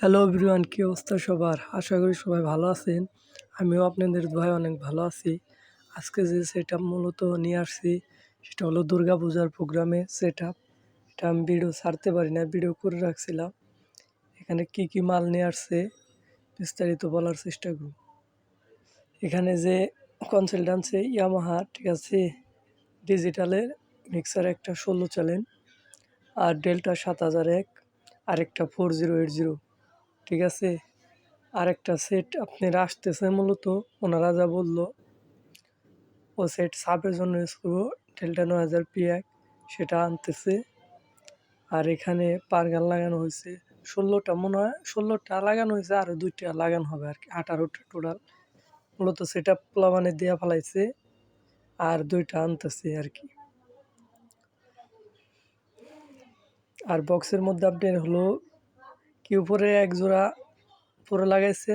Hello everyone কী অবস্থা সবার? আশা করি সবাই ভালো আছেন। আমিও আপনাদের ভাই অনেক ভালো আছি। আজকে যে সেট মূলত নিয়ে আসছি, সেটা হলো দুর্গা পূজার প্রোগ্রামে সেট আপ এটা আমি ভিডিও ছাড়তে পারি না ভিডিও করে রাখছিলাম। এখানে কি কি মাল নিয়ে আসছে, বিস্তারিত বলার চেষ্টা করব। এখানে যে কনসালটেন্সি ইয়ামাহা ঠিক আছে? ডিজিটালের মিক্সার একটা ষোলো চ্যালেন আর ডেল্টা সাত হাজার এক, আরেকটা ফোর জিরো এইট জিরো ঠিক আছে? আরেকটা সেট আপনারা আসতেছে মূলত, ওনারা যা বলল। ও সেট সাপের জন্য ইউজ করব ডেল্টা নয় হাজার পি এক, সেটা আনতেছে। আর এখানে পারগান লাগানো হয়েছে ষোলোটা, মনে হয় ষোলোটা লাগানো হয়েছে আরও দুইটা লাগানো হবে আর কি, আঠারোটা টোটাল মূলত সেটা প্লাবানে দেওয়া ফেলাইছে, আর দুইটা আনতেছে আর কি। আর বক্সের মধ্যে আপনার হলো কি উপরে এক জোড়া পরে লাগাইছে।